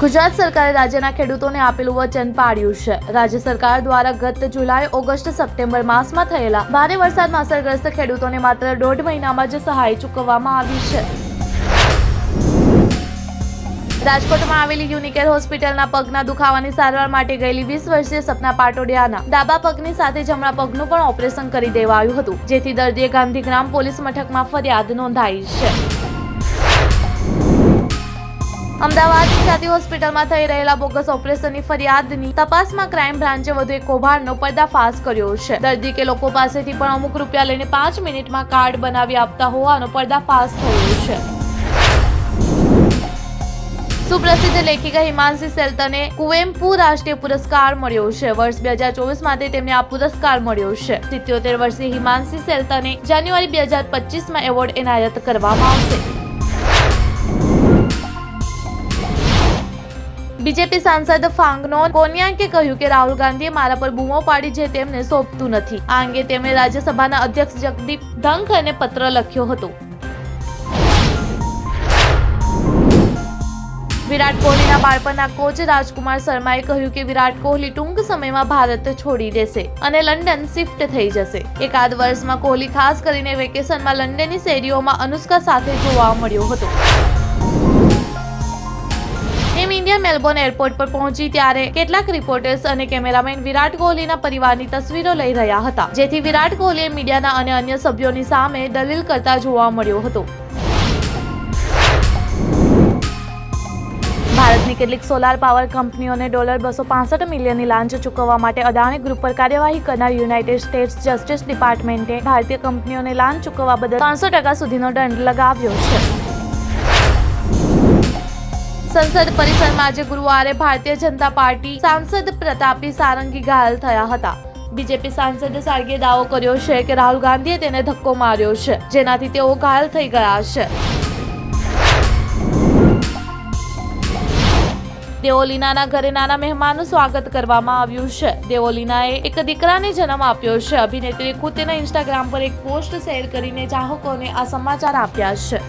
ગુજરાત સરકારે રાજ્યના ખેડૂતોને આપેલું વચન પાડ્યું છે. રાજ્ય સરકાર દ્વારા ગત જુલાઈ, ઓગસ્ટ, સપ્ટેમ્બર માસમાં થયેલા ભારે વરસાદમાં અસરગ્રસ્ત ખેડૂતોને માત્ર દોઢ મહિનામાં જ સહાય ચૂકવવામાં આવી છે. રાજકોટમાં આવેલી યુનિકેર હોસ્પિટલના પગના દુખાવાની સારવાર માટે ગયેલી વીસ વર્ષીય સપના પાટોડિયાના ડાબા પગની સાથે જમણા પગનું પણ ઓપરેશન કરી દેવાયું હતું, જેથી દર્દીએ ગાંધીગ્રામ પોલીસ મથકમાં ફરિયાદ નોંધાઈ છે. અમદાવાદની ખ્યાતિ હોસ્પિટલમાં થઈ રહેલા બોગસ ઓપરેશનની ફરિયાદની તપાસમાં ક્રાઇમ બ્રાન્ચે વધુ એક કૌભાંડનો પર્દાફાશ કર્યો છે. દર્દી કે લોકો પાસેથી પણ અમુક રૂપિયા લઈને પાંચ મિનિટમાં કાર્ડ બનાવી આપતા હોવાનો પર્દાફાશ થયો છે. સુપ્રસિદ્ધ લેખિકા હિમાંશી સેલ્તને કુવેમ્પુ રાષ્ટ્રીય પુરસ્કાર મળ્યો છે. વર્ષ બે હજાર ચોવીસ માટે તેમને આ પુરસ્કાર મળ્યો છે. સિત્યોતેર વર્ષીય હિમાંશી સેલ્તને જાન્યુઆરી બે હજાર પચીસમાં એવોર્ડ એનાયત કરવામાં આવશે. બીજેપી સાંસદ ફાંગનો કોન્યાકે કહ્યું કે રાહુલ ગાંધીએ મારા પર બૂમો પાડી જે તેમને સોંપતું નથી. આ અંગે તેમણે રાજ્યસભાના અધ્યક્ષ જગદીપ ધંખને પત્ર લખ્યો હતો. વિરાટ કોહલીના બાળપણના કોચ રાજકુમાર શર્માએ કહ્યું કે વિરાટ કોહલી ટૂંક સમયમાં ભારત છોડી દેશે અને લંડન શિફ્ટ થઈ જશે. એકાદ વર્ષમાં કોહલી ખાસ કરીને વેકેશનમાં લંડનની શેરીઓમાં અનુષ્કા સાથે જોવા મળ્યો હતો. મેલબોર્ન એરપોર્ટ પર પહોંચી ત્યારે કેટલાક રિપોર્ટર્સ અને કેમેરામેન વિરાટ કોહલીના પરિવારની તસવીરો લઈ રહ્યા હતા, જેથી વિરાટ કોહલીએ મીડિયાના અને અન્ય સભ્યોની સામે દલીલ કરતા જોવા મળ્યો હતો. ભારતની કેટલીક સોલાર પાવર કંપનીઓને ડોલર બસો પાસઠ મિલિયનની લાંચ ચૂકવવા માટે અદાણી ગ્રુપ પર કાર્યવાહી કરનાર યુનાઇટેડ સ્ટેટ્સ જસ્ટિસ ડિપાર્ટમેન્ટે ભારતીય કંપનીઓને લાંચ ચૂકવવા બદલ ત્રણસો ટકા સુધીનો દંડ લગાવ્યો છે. સંસદ પરિસરમાં આજે ગુરુવારે ભારતીય જનતા પાર્ટી સાંસદ પ્રતાપી સારંગી ઘાયલ થયા હતા. બીજેપી સાંસદ સારંગીએ દાવો કર્યો છે કે રાહુલ ગાંધીએ તેને ધક્કો માર્યો છે, જેનાથી તેઓ ઘાયલ થઈ ગયા છે. દેવોલીનાના ઘરે નાના મહેમાનનું સ્વાગત કરવામાં આવ્યું છે. દેવોલીનાએ એક દીકરાને જન્મ આપ્યો છે. અભિનેત્રીએ ખુદ તેના ઇન્સ્ટાગ્રામ પર એક પોસ્ટ શેર કરીને ચાહકોને આ સમાચાર આપ્યા છે.